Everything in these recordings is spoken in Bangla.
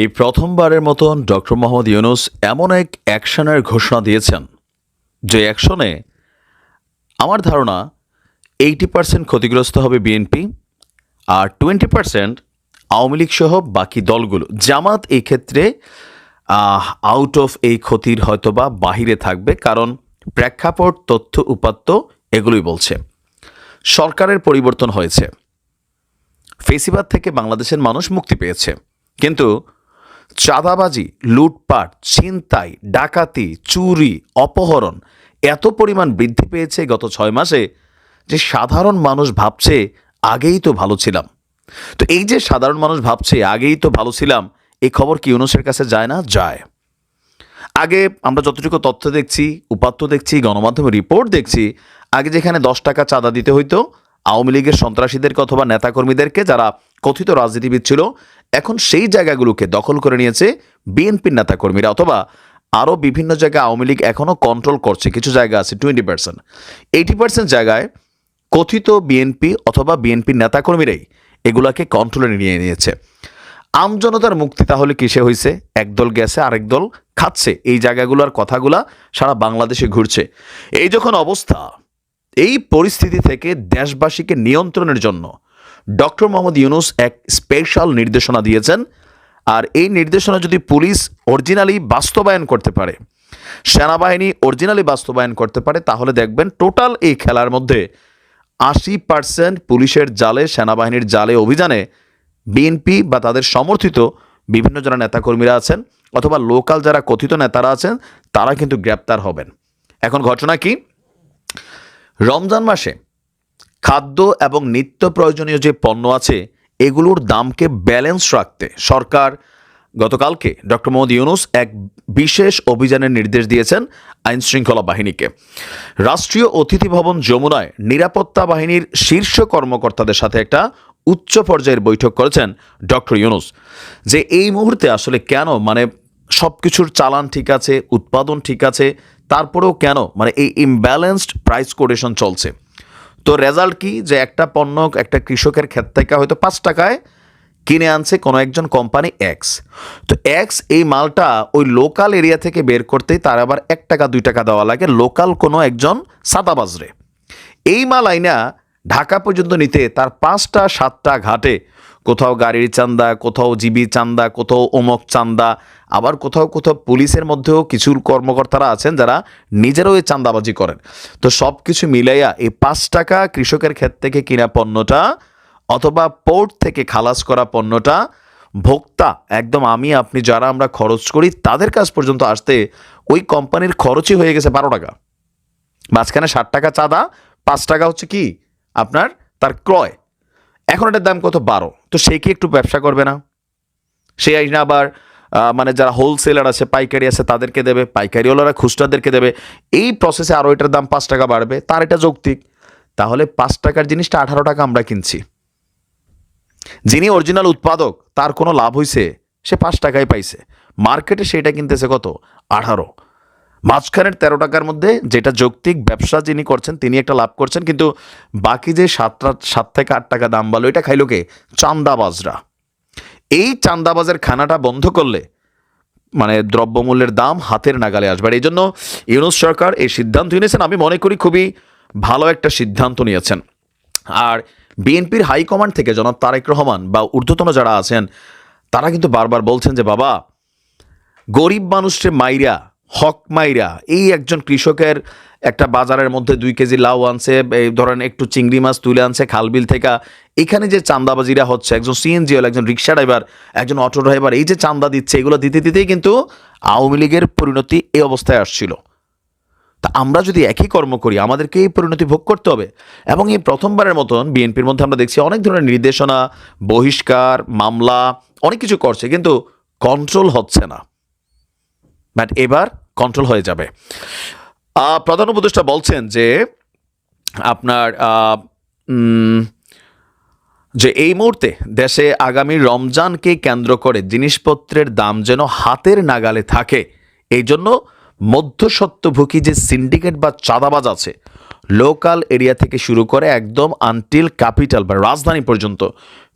এই প্রথমবারের মতন ডক্টর মোহাম্মদ ইউনুস এমন এক অ্যাকশনের ঘোষণা দিয়েছেন, যে অ্যাকশনে আমার ধারণা এইটি পার্সেন্ট ক্ষতিগ্রস্ত হবে বিএনপি আর টোয়েন্টি পার্সেন্ট আওয়ামী লীগ সহ বাকি দলগুলো। জামাত এই ক্ষেত্রে আউট অফ এই ক্ষতির হয়তোবা বাহিরে থাকবে কারণ প্রেক্ষাপট, তথ্য, উপাত্ত এগুলোই বলছে। সরকারের পরিবর্তন হয়েছে। ফেসিবাদ থেকে বাংলাদেশের মানুষ মুক্তি পেয়েছে। কিন্তু চাঁদাবাজি, লুটপাট, ছিনতাই, ডাকাতি, চুরি, অপহরণ এত পরিমাণ বৃদ্ধি পেয়েছে গত ছয় মাসে যে সাধারণ মানুষ ভাবছে, আগেই তো ভালো ছিলাম। তো এই যে সাধারণ মানুষ ভাবছে, আগেই তো ভালো ছিলাম এই খবর কি ইউনুসের কাছে যায় না? যায়। আগে আমরা যতটুকু তথ্য দেখছি, উপাত্ত দেখছি, গণমাধ্যমে রিপোর্ট দেখছি, আগে যেখানে দশ টাকা চাঁদা দিতে হইতো, আওয়ামী লীগের সন্ত্রাসীদেরকে অথবা নেতাকর্মীদেরকে যারা কথিত রাজনীতিবিদ ছিল এখন সেই জায়গাগুলোকে দখল করে নিয়েছে বিএনপির নেতাকর্মীরা, অথবা আরও বিভিন্ন জায়গায় আওয়ামী লীগ এখনও কন্ট্রোল করছে। কিছু জায়গা আছে টোয়েন্টি পার্সেন্ট এইটি পার্সেন্ট জায়গায় কথিত বিএনপি অথবা বিএনপির নেতাকর্মীরাই এগুলাকে কন্ট্রোলে নিয়ে নিয়েছে। আমজনতার মুক্তি তাহলে কিসে হয়েছে একদল গেছে, আরেক দল খাচ্ছে। এই জায়গাগুলোর কথাগুলা সারা বাংলাদেশে ঘুরছে। এই যখন অবস্থা, এই পরিস্থিতি থেকে দেশবাসীকে নিয়ন্ত্রণের জন্য ডক্টর মোহাম্মদ ইউনুস এক স্পেশাল নির্দেশনা দিয়েছেন। আর এই নির্দেশনা যদি পুলিশ অরিজিনালি বাস্তবায়ন করতে পারে, সেনাবাহিনী অরিজিনালি বাস্তবায়ন করতে পারে, তাহলে দেখবেন টোটাল এই খেলার মধ্যে আশি পার্সেন্ট পুলিশের জালে, সেনাবাহিনীর জালে অভিযানে বিএনপি বা তাদের সমর্থিত বিভিন্ন যারা নেতাকর্মীরা আছেন অথবা লোকাল যারা কথিত নেতারা আছেন, তারা কিন্তু গ্রেপ্তার হবেন। এখন ঘটনা কি? রমজান মাসে খাদ্য এবং নিত্য প্রয়োজনীয় যে পণ্য আছে, এগুলোর দামকে ব্যালেন্স রাখতে সরকার গতকালকে ডক্টর মোহাম্মদ ইউনুস এক বিশেষ অভিযানের নির্দেশ দিয়েছেন আইন শৃঙ্খলা বাহিনীকে। রাষ্ট্রীয় অতিথি ভবন যমুনায় নিরাপত্তা বাহিনীর শীর্ষ কর্মকর্তাদের সাথে একটা উচ্চ পর্যায়ের বৈঠক করেছেন ডক্টর ইউনুস। যে এই মুহূর্তে আসলে কেন? মানে সব কিছুর চালান ঠিক আছে, উৎপাদন ঠিক আছে, তারপরেও কেন? মানে এই ইমব্যালেন্সড প্রাইস কোডেশন চলছে। তো রেজাল্ট কি? যে একটা পণ্য একটা কৃষকের ক্ষেত থেকে হয়তো পাঁচ টাকায় কিনে আনছে কোনো একজন কোম্পানি এক্স তো এক্স এই মালটা ওই লোকাল এরিয়া থেকে বের করতেই তার আবার এক টাকা, দুই টাকা দেওয়া লাগে লোকাল কোনো একজন সাদাবাজরে। এই মাল আইনা ঢাকা পর্যন্ত নিতে তার পাঁচটা, সাতটা ঘাটে কোথাও গাড়ির চান্দা, কোথাও জিবি চান্দা, কোথাও অমক চান্দা, আবার কোথাও কোথাও পুলিশের মধ্যেও কিছু কর্মকর্তারা আছেন যারা নিজেরাও এই চান্দাবাজি করেন। তো সব কিছু মিলাইয়া এই পাঁচ টাকা কৃষকের ক্ষেত থেকে কিনা পণ্যটা অথবা পোর্ট থেকে খালাস করা পণ্যটা, ভোক্তা, একদম আমি, আপনি যারা আমরা খরচ করি, তাদের কাছ পর্যন্ত আসতে ওই কোম্পানির খরচই হয়ে গেছে বারো টাকা। মাঝখানে ষাট টাকা চাঁদা, পাঁচ টাকা হচ্ছে কি? আপনার তার ক্রয়। এখন এটার দাম কত? বারো। তো সে কি একটু ব্যবসা করবে না? সে আইনা আবার মানে যারা হোলসেলার আছে, পাইকারি আছে, তাদেরকে দেবে, পাইকারিওয়ালারা খুচরাদেরকে দেবে। এই প্রসেসে আরও এটার দাম পাঁচ টাকা বাড়বে, তার এটা যৌক্তিক। তাহলে পাঁচ টাকার জিনিসটা আঠারো টাকা আমরা কিনছি। যিনি অরিজিনাল উৎপাদক, তার কোনো লাভ হইছে, সে পাঁচ টাকায় পাইছে। মার্কেটে সেটা কিনতেছে কত? আঠারো। মাঝখানের তেরো টাকার মধ্যে যেটা যৌক্তিক ব্যবসা যিনি করছেন, তিনি একটা লাভ করছেন, কিন্তু বাকি যে সাতটা সাত থেকে আট টাকা দাম বলো এটা খাইলো কে? চান্দাবাজরা। এই চান্দাবাজের খানাটা বন্ধ করলে মানে দ্রব্যমূল্যের দাম হাতের নাগালে আসবে। আর এই জন্য ইউনুস সরকার এই সিদ্ধান্ত নিয়েছেন, আমি মনে করি খুবই ভালো একটা সিদ্ধান্ত নিয়েছেন। আর বিএনপির হাইকমান্ড থেকে জনাব তারেক রহমান বা ঊর্ধ্বতন যারা আছেন, তারা কিন্তু বারবার বলছেন যে, বাবা, গরিব মানুষের মাইরা হক মাইরা। এই একজন কৃষকের একটা বাজারের মধ্যে দুই কেজি লাউ আনছে, এই ধরেন একটু চিংড়ি মাছ তুলে আনছে খালবিল থেকে। এখানে যে চান্দাবাজিরা হচ্ছে, একজন সিএনজি হল, একজন রিক্সা ড্রাইভার, একজন অটো ড্রাইভার, এই যে চান্দা দিচ্ছে, এগুলো দিতে দিতেই কিন্তু আওয়ামী লীগের পরিণতি এই অবস্থায় আসছিল। তা আমরা যদি একই কর্ম করি, আমাদেরকে এই পরিণতি ভোগ করতে হবে। এবং এই প্রথমবারের মতন বিএনপির মধ্যে আমরা দেখছি অনেক ধরনের নির্দেশনা, বহিষ্কার, মামলা, অনেক কিছু করছে, কিন্তু কন্ট্রোল হচ্ছে না। বাট এবার কন্ট্রোল হয়ে যাবে। প্রধান উপদেষ্টা বলছেন যে আপনার যে এই মুহূর্তে দেশে আগামী রমজানকে কেন্দ্র করে জিনিসপত্রের দাম যেন হাতের নাগালে থাকে, এই জন্য মধ্যসত্ত্বভোগী যে সিন্ডিকেট বা চাঁদাবাজ আছে লোকাল এরিয়া থেকে শুরু করে একদম আনটিল ক্যাপিটাল বা রাজধানী পর্যন্ত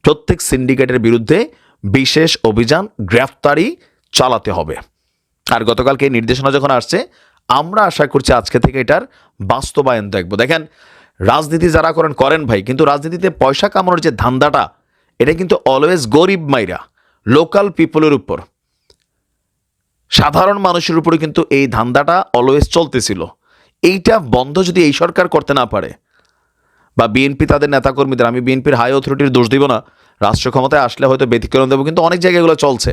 প্রত্যেক সিন্ডিকেটের বিরুদ্ধে বিশেষ অভিযান, গ্রেফতারি চালাতে হবে। আর গতকালকে এই নির্দেশনা যখন আসছে, আমরা আশা করছি আজকে থেকে এটার বাস্তবায়ন দেখব। দেখেন, রাজনীতি যারা করেন করেন ভাই, কিন্তু রাজনীতিতে পয়সা কামানোর যে ধান্দাটা, এটা কিন্তু অলওয়েজ গরিব মাইরা লোকাল পিপলের উপর। সাধারণ মানুষের উপরে কিন্তু এই ধান্দাটা অলওয়েজ চলতেছিল। এইটা বন্ধ যদি এই সরকার করতে না পারে, বা বিএনপি তাদের নেতাকর্মীদের, আমি বিএনপির হাই অথরিটির দোষ দিব না রাষ্ট্র ক্ষমতায় আসলে হয়তো ব্যতিক্রম দেবো, কিন্তু অনেক জায়গায় এগুলো চলছে।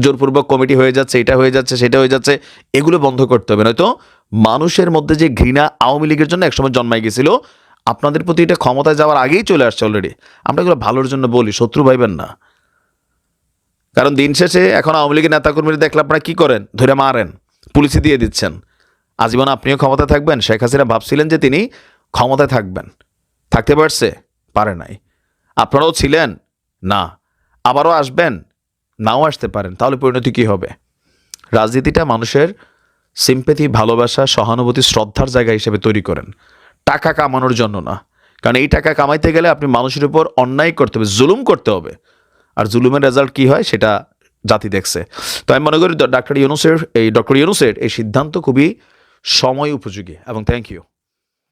জোরপূর্বক কমিটি হয়ে যাচ্ছে, এটা হয়ে যাচ্ছে, সেটা হয়ে যাচ্ছে, এগুলো বন্ধ করতে হবে। নয়তো মানুষের মধ্যে যে ঘৃণা আওয়ামী লীগের জন্য একসময় জন্মায় গেছিল, আপনাদের প্রতি এটা ক্ষমতায় যাওয়ার আগেই চলে আসছে অলরেডি আমরা এগুলো ভালোর জন্য বলি, শত্রু ভাইবেন না। কারণ দিন শেষে এখন আওয়ামী লীগের নেতাকর্মীরা দেখলে আপনারা কী করেন? ধরে মারেন, পুলিশে দিয়ে দিচ্ছেন। আজীবন আপনিও ক্ষমতায় থাকবেন, শেখ হাসিনা ভাবছিলেন যে তিনি ক্ষমতায় থাকবেন। থাকতে পারছে? পারে নাই। আপনারাও ছিলেন? না। আবারও আসবেন? নাও আসতে পারেন, তাহলে পরিণতি কী হবে? রাজনীতিটা মানুষের সিম্পেথি ভালোবাসা, সহানুভূতি, শ্রদ্ধার জায়গা হিসেবে তৈরি করেন। টাকা কামানোর জন্য না। কারণ এই টাকা কামাইতে গেলে আপনি মানুষের উপর অন্যায় করতে হবে, জুলুম করতে হবে। আর জুলুমের রেজাল্ট কী হয় সেটা জাতি দেখছে। তো আমি মনে করি ডাক্তার ইউনুসের, এই ডক্টর ইউনুসের এই সিদ্ধান্ত খুবই সময় উপযোগী এবং থ্যাংক ইউ